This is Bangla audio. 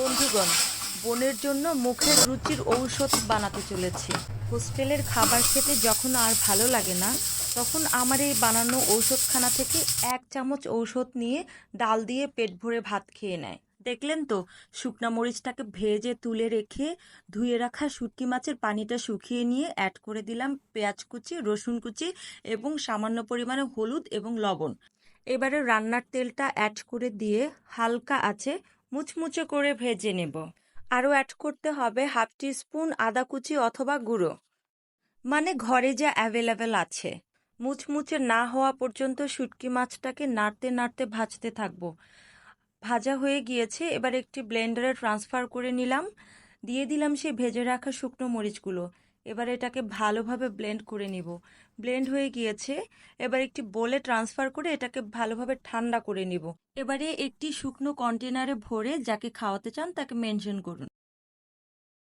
বন্ধুগণ, বোনের জন্য মুখের রুচির ঔষধ বানাতে চলেছি। হোস্টেলের খাবার খেতে যখন আর ভালো লাগে না, তখন আমার এই বানানো ঔষধখানা থেকে এক চামচ ঔষধ নিয়ে ডাল দিয়ে পেট ভরে ভাত খেয়ে নেয়। দেখলেন তো, শুকনা মরিচটাকে ভেজে তুলে রেখে ধুয়ে রাখা শুটকি মাছের পানিটা শুকিয়ে নিয়ে অ্যাড করে দিলাম পেঁয়াজ কুচি, রসুন কুচি এবং সামান্য পরিমাণে হলুদ এবং লবণ। এবারে রান্নার তেলটা অ্যাড করে দিয়ে হালকা আছে মুচমুচে করে ভেজে নেব। আরও অ্যাড করতে হবে হাফ টি স্পুন আদা কুচি অথবা গুঁড়ো। মানে ঘরে যা অ্যাভেলেবেল আছে। মুচমুচে না হওয়া পর্যন্ত শুটকি মাছটাকে নাড়তে নাড়তে ভাজতে থাকব। ভাজা হয়ে গিয়েছে, এবার একটি ব্লেন্ডারে ট্রান্সফার করে নিলাম। দিয়ে দিলাম সেই ভেজে রাখা শুকনো মরিচগুলো। এবার এটাকে ভালোভাবে ব্লেন্ড করে নিব। ব্লেন্ড হয়ে গিয়েছে। এবার একটি বোলে ট্রান্সফার করে এটাকে ভালোভাবে ঠান্ডা করে নিব। এবারে একটি শুকনো কন্টেনারে ভরে যাকে খাওয়াতে চান তাকে মেনশন করুন।